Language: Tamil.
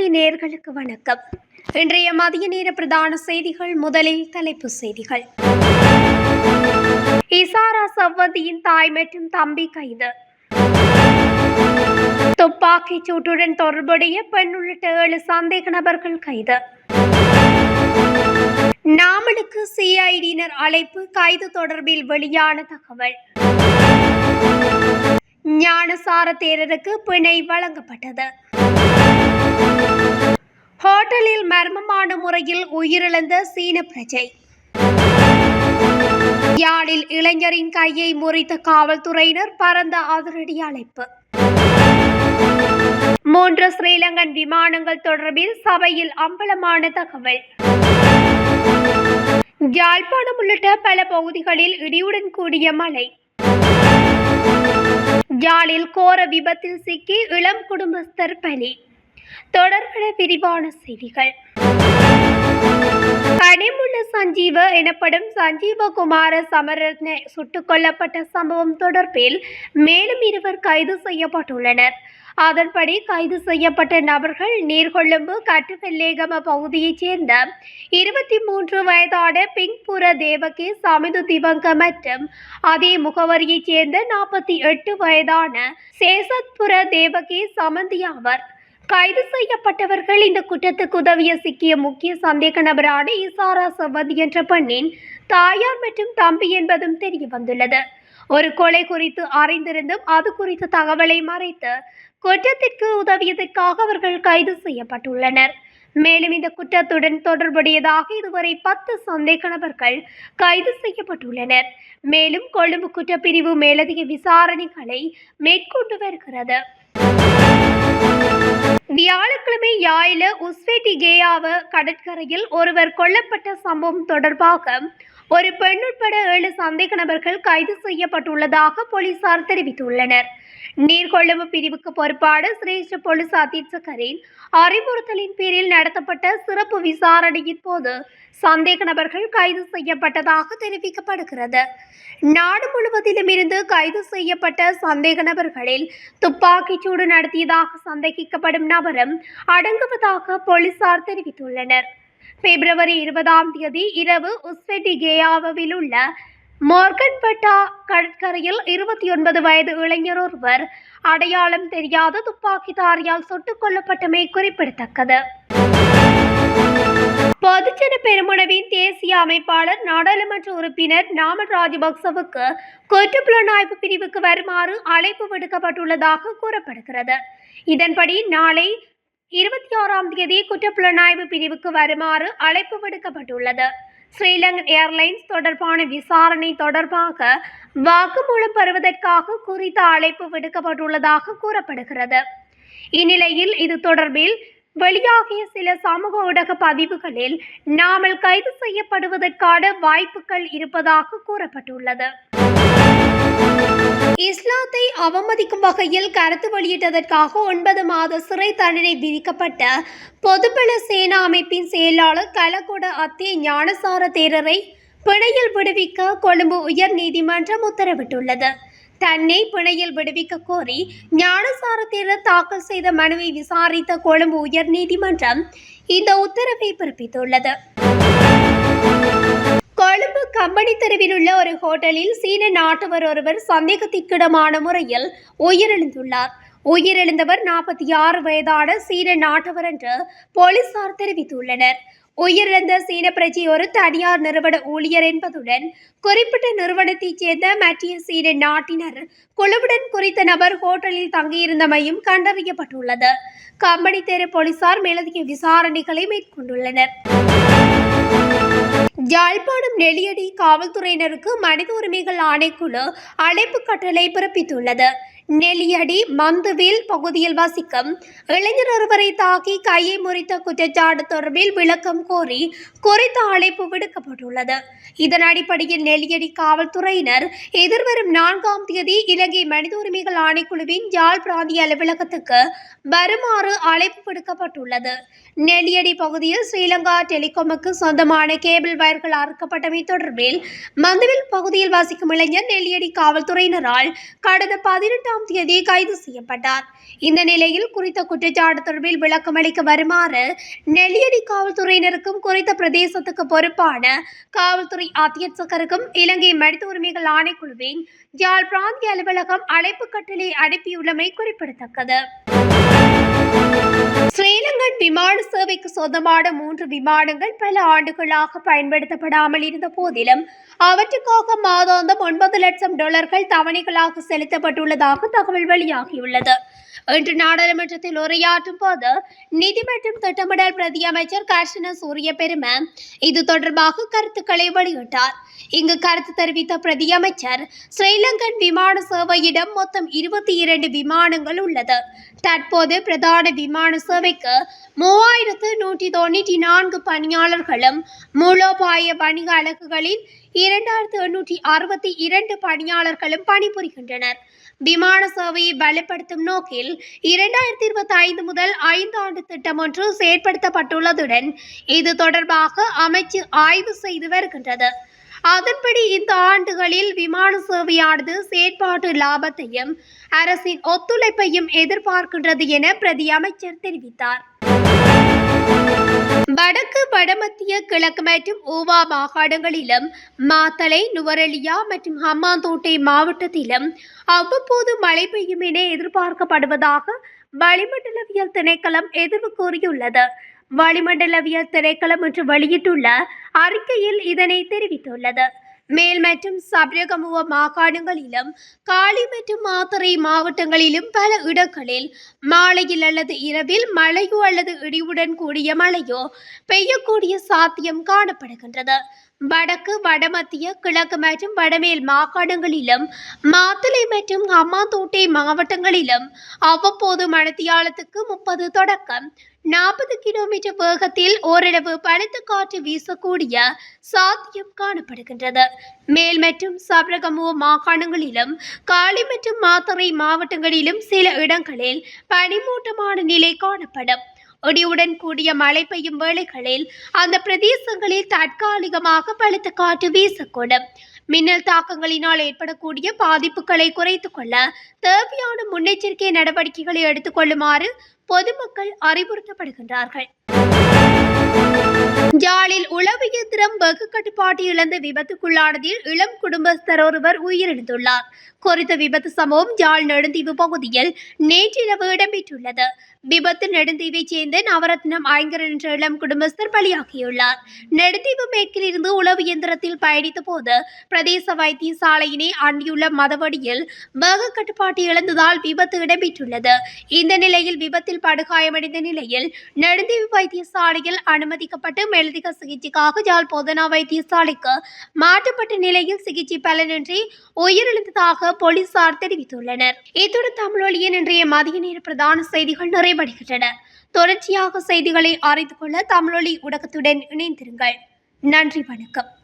வானொலி நேர்களுக்கு வணக்கம். இன்றைய மதிய நேர பிரதான செய்திகள் முதலில் தலைப்பு செய்திகள். இசாரா சவ்வந்தியின் தாய் மற்றும் தம்பி கைது. துப்பாக்கிச் சூட்டுடன் தொடர்புடைய பெண் உள்ளிட்ட ஏழு சந்தேக நபர்கள் கைது. நாமலுக்கு சிஐடியினர் அழைப்பு கைது தொடர்பில் வெளியான தகவல். ஞானசார தேரருக்கு பிணை வழங்கப்பட்டது. ஹோட்டலில் மர்மமான முறையில் உயிரிழந்த சீன பிரஜை. யாழில் இளைஞரின் கையை முறித்த காவல்துறையினர் பரந்த அதிரடி அழைப்பு. மூன்று ஸ்ரீலங்கன் விமானங்கள் தொடர்பில் சபையில் அம்பலமான தகவல். யாழ்ப்பாணம் உள்ளிட்ட பல பகுதிகளில் இடியுடன் கூடிய மழை. யாழில் கோர விபத்தில் சிக்கி இளம் குடும்பஸ்தர் பலி. தொடர்பட விரிவான செய்திகள். கனிமுள்ள சஞ்சீவ எனப்படும் சஞ்சீவகுமார சமரத்ன சுட்டுக் கொல்லப்பட்ட சம்பவம் தொடர்பில் மேலும் இருவர் கைது செய்யப்பட்டுள்ளனர். அதன்படி கைது செய்யப்பட்ட நபர்கள் நீர்கொழும்பு கட்டுவெல்லேகம பகுதியைச் சேர்ந்த இருபத்தி மூன்று வயதான பிங்புர தேவகி சமிது திவங்க மற்றும் அதே முகவரியைச் சேர்ந்த நாற்பத்தி எட்டு வயதான சேசத்புர தேவகி சமந்தி ஆவர். கைது செய்யப்பட்டவர்கள் இந்த குற்றத்துக்கு உதவிய சிக்கிய முக்கிய சந்தேக நபரான இசாரா சவத் என்ற பெண்ணின் தாயார் மற்றும் தம்பி என்பதும் தெரிய வந்துள்ளது. ஒரு கொலை குறித்து அறிந்திருந்தும் அது குறித்த தகவலை மறைத்து குற்றத்திற்கு உதவியதற்காக அவர்கள் கைது செய்யப்பட்டுள்ளனர். மேலும் இந்த குற்றத்துடன் தொடர்புடையதாக இதுவரை பத்து சந்தேக நபர்கள் கைது செய்யப்பட்டுள்ளனர். மேலும் கொழும்பு குற்றப்பிரிவு மேலதிக விசாரணைகளை மேற்கொண்டு வருகிறது. வியாழக்கிழமை யாயில உஸ்வெட்டி கேயாவ கடற்கரையில் ஒருவர் கொல்லப்பட்ட சம்பவம் தொடர்பாக ஒரு பெண் உட்பட ஏழு சந்தேக நபர்கள் கைது செய்யப்பட்டுள்ளதாக போலீசார் தெரிவித்துள்ளனர். நீர்கொழும்பு பிரிவுக்கு பொறுப்பான சிரேஷ்ட போலீஸ் அத்தீட்சகரின் அறிவுறுத்தலின் பேரில் நடத்தப்பட்ட சிறப்பு விசாரணையின் போது சந்தேக நபர்கள் கைது செய்யப்பட்டதாக தெரிவிக்கப்படுகிறது. நாடு முழுவதிலும் இருந்து கைது செய்யப்பட்ட சந்தேக நபர்களில் துப்பாக்கிச்சூடு நடத்தியதாக சந்தேகிக்கப்படும் நபரும் அடங்குவதாக போலீசார் தெரிவித்துள்ளனர். பிப்ரவரி இருபதாம் தேதி இரவு உஸ்வெட்டி கேயாவில் உள்ள மோர்கன்பட்டா கடற்கரையில் இருபத்தி ஒன்பது வயது இளைஞர் ஒருவர் அடையாளம் தெரியாத துப்பாக்கிதாரியால் சுட்டுக் கொல்லப்பட்டமை குறிப்பிடத்தக்கது. பொதுஜன பெருமுனவின் தேசிய அமைப்பாளர் நாடாளுமன்ற உறுப்பினர் நாமல் ராஜபக்சவுக்கு குற்றப்புலனாய்வு பிரிவுக்கு வருமாறு அழைப்பு விடுக்கப்பட்டுள்ளதாக கூறப்படுகிறது. இதன்படி நாளை இருபத்தி ஆறாம் தேதி குற்றப்புலனாய்வு பிரிவுக்கு வருமாறு அழைப்பு விடுக்கப்பட்டுள்ளது. ஸ்ரீலங்கன் ஏர்லைன்ஸ் தொடர்பான விசாரணை தொடர்பாக வாக்குமூலம் பெறுவதற்காக குறித்த அழைப்பு விடுக்கப்பட்டுள்ளதாக கூறப்படுகிறது. இந்நிலையில் இது தொடர்பில் வெளியாகிய சில சமூக ஊடக பதிவுகளில் நாமல் கைது செய்யப்படுவதற்கான வாய்ப்புகள் இருப்பதாக கூறப்பட்டுள்ளது. இஸ்லாத்தை அவமதிக்கும் வகையில் கருத்து வெளியிட்டதற்காக ஒன்பது மாத சிறை தண்டனை விதிக்கப்பட்ட பொதுபல சேனா அமைப்பின் செயலாளர் கலகொட அத்தே ஞானசார தேரரை பிணையில் விடுவிக்க கொழும்பு உயர் நீதிமன்றம் உத்தரவிட்டுள்ளது. தன்னை பிணையில் விடுவிக்க கோரி ஞானசார தேரர் தாக்கல் செய்த மனுவை விசாரித்த கொழும்பு உயர் நீதிமன்றம் இந்த உத்தரவை பிறப்பித்துள்ளது. கொழும்பு கம்பெனி தெருவில் உள்ள ஒரு ஹோட்டலில் சீன நாட்டவர் ஒருவர் சந்தேகத்திற்கிடமான முறையில் உயிரிழந்துள்ளார். உயிரிழந்தவர் நாற்பத்தி ஆறு வயதான சீன நாட்டவர் என்று போலீசார் தெரிவித்துள்ளனர். உயிரிழந்த சீன பிரஜை ஒரு தனியார் நிறுவன ஊழியர் என்பதுடன் குறிப்பிட்ட நிறுவனத்தைச் சேர்ந்த மத்திய சீன நாட்டினர் குழுவுடன் குறித்த நபர் ஹோட்டலில் தங்கியிருந்தமையும் கண்டறியப்பட்டுள்ளது. கம்பெனி தெரு போலீசார் மேலதிக விசாரணைகளை மேற்கொண்டுள்ளனர். யாழ்ப்பாணம் நெளியடி காவல்துறையினருக்கு மனித உரிமைகள் ஆணைக்குழு அழைப்பு கட்டளை பிறப்பித்துள்ளது. நெல்லியடி மந்துவில் பகுதியில் வசிக்கும் இளைஞர் ஒருவரை தாக்கி கையை முறித்த குற்றச்சாட்டு தொடர்பில் விளக்கம் கோரி குறித்த அழைப்பு விடுக்கப்பட்டுள்ளது. இதன் அடிப்படையில் நெல்லியடி காவல்துறையினர் எதிர்வரும் நான்காம் தேதி இலங்கை மனித உரிமைகள் ஆணைக்குழுவின் யாழ் பிராந்திய அலுவலகத்துக்கு வருமாறு அழைப்பு விடுக்கப்பட்டுள்ளது. நெல்லியடி பகுதியில் ஸ்ரீலங்கா டெலிகாமுக்கு சொந்தமான கேபிள் வயர்கள் அறுக்கப்பட்டமை தொடர்பில் மந்தவில் பகுதியில் வசிக்கும் இளைஞர் நெல்லியடி காவல்துறையினரால் கடந்த பதினெட்டாம் தேதி கைது செய்யப்பட்டார். இந்த நிலையில் குறித்த குற்றச்சாட்டு தொடர்பில் விளக்கமளிக்க வருமாறு நெல்லியடி காவல்துறையினருக்கும் குறித்த பிரதேசத்துக்கு பொறுப்பான காவல்துறை அத்தியட்சகருக்கும் இலங்கை மனித உரிமைகள் ஆணைக்குழுவின் யாழ் பிராந்திய அலுவலகம் அழைப்பு கட்டளை அனுப்பியுள்ளமை குறிப்பிடத்தக்கது. ஸ்ரீலங்கன் விமான சேவைக்கு சொந்தமான மூன்று விமானங்கள் பல ஆண்டுகளாக பயன்படுத்தப்படாமல் இருந்த போதிலும் அவற்றுக்காக மாதாந்தம் ஒன்பது லட்சம் டாலர்கள் தவணைகளாக செலுத்தப்பட்டுள்ளதாக தகவல் வெளியாகியுள்ளது. இன்று நாடாளுமன்றத்தில் உரையாற்றும் போது நிதி மற்றும் திட்டமிடல் பிரதி அமைச்சர் கர்ஷன சூரிய பெரும இது தொடர்பாக கருத்துக்களை வெளியிட்டார். இங்கு கருத்து தெரிவித்த பிரதி அமைச்சர் ஸ்ரீலங்கன் விமான சேவையிடம் மொத்தம் இருபத்தி இரண்டு விமானங்கள் உள்ளது. தற்போது பிரதான விமான சேவைக்கு மூவாயிரத்து நூற்றி தொண்ணூற்றி நான்கு பணியாளர்களும் மூலோபாய வணிக அலகுகளில் இரண்டாயிரத்து எண்ணூற்றி அறுபத்தி இரண்டு பணியாளர்களும் பணிபுரிகின்றனர். விமான சேவையை பலப்படுத்தும் நோக்கில் இரண்டாயிரத்தி இருபத்தி ஐந்து முதல் ஐந்து ஆண்டு திட்டம் ஒன்று செயற்படுத்தப்பட்டுள்ளதுடன் இது தொடர்பாக அமைச்சு ஆய்வு செய்து வருகின்றது. அதன்படி இந்த ஆண்டுகளில் விமான சேவையானது செயற்பாட்டு லாபத்தையும் அரசின் ஒத்துழைப்பையும் எதிர்பார்க்கின்றது என பிரதி அமைச்சர் தெரிவித்தார். வடக்கு வடமத்திய கிழக்கு மற்றும் ஊவா மாகாணங்களிலும் மாத்தளை நுவரெலியா மற்றும் ஹம்மாந்தோட்டை மாவட்டத்திலும் அவ்வப்போது மழை பெய்யும் என எதிர்பார்க்கப்படுவதாக வளிமண்டலவியல் திணைக்களம் எதிர்வு கூறியுள்ளது. வளிமண்டலவியல் திணைக்களம் இன்று வெளியிட்டுள்ள அறிக்கையில் இதனை தெரிவித்துள்ளது. மேல் மற்றும் சப்ரகமுவ மாகாணங்களிலும் காலி மற்றும் மாத்தறை மாவட்டங்களிலும் பல இடங்களில் மாலையில் அல்லது இரவில் மழையோ அல்லது இடியுடன் கூடிய மழையோ பெய்யக்கூடிய சாத்தியம் காணப்படுகின்றது வடக்கு வடமத்திய கிழக்கு மற்றும் வடமேல் மாகாணங்களிலும் மாத்தளை மற்றும் ஹம்மாந்தோட்டை மாவட்டங்களிலும் அவ்வப்போது மணத்தியாலத்துக்கு முப்பது தொடக்கம் நாற்பது கிலோமீட்டர் வேகத்தில் ஓரளவு பலத்த காற்று வீசக்கூடிய சாத்தியம் காணப்படுகின்றது. மேல் மற்றும் சபரகமுவ மாகாணங்களிலும் காலி மற்றும் மாத்தறை மாவட்டங்களிலும் சில இடங்களில் பனிமூட்டமான நிலை காணப்படும். ஒடியுடன் கூடிய மழை பெய்யும் வேளைகளில் அந்த பிரதேசங்களில் தற்காலிகமாக பலத்த காற்று வீசக்கூடும். மின்னல் தாக்கங்களினால் ஏற்படக்கூடிய பாதிப்புகளை குறைத்துக் கொள்ள தேவையான முன்னெச்சரிக்கை நடவடிக்கைகளை எடுத்துக்கொள்ளுமாறு பொதுமக்கள் அறிவுறுத்தப்படுகின்றார்கள். ஜாலில் உளவு இயந்திரம் வெகு கட்டுப்பாட்டு இழந்து விபத்துக்குள்ளானதில் இளம் குடும்பஸ்தர் ஒருவர் உயிரிழந்துள்ளார். குறித்த விபத்து சம்பவம் ஜாழ் நெடுந்தீவு பகுதியில் நேற்றிரவு இடம்பெற்றுள்ளது. விபத்து நெடுந்தீவைச் சேர்ந்த நவரத்னம் ஐங்கரன் என்ற இளம் குடும்பஸ்தர் பலியாகியுள்ளார். நெடுந்தீவு மேற்கில் இருந்து உளவு இயந்திரத்தில் பயணித்த போது பிரதேச வைத்தியசாலையினை அண்டியுள்ள மதவடியில் வேக கட்டுப்பாட்டு இழந்ததால் விபத்து இடம்பெற்றுள்ளது. இந்த நிலையில் விபத்தில் படுகாயமடைந்த நிலையில் நெடுந்தீவு வைத்தியசாலையில் அனுமதிக்கப்பட்டு மேலதிக சிகிச்சைக்காக ஜாழ் போதனா வைத்தியசாலைக்கு மாற்றப்பட்ட நிலையில் சிகிச்சை பலனின்றி உயிரிழந்ததாக போலீசார் தெரிவித்துள்ளனர். இத்துடன் தமிழொலியின் இன்றைய மதிய நேர பிரதான செய்திகள் நிறைவடைகின்றன. தொடர்ச்சியாக செய்திகளை அறிந்து கொள்ள தமிழொலி ஊடகத்துடன் இணைந்திருங்கள். நன்றி வணக்கம்.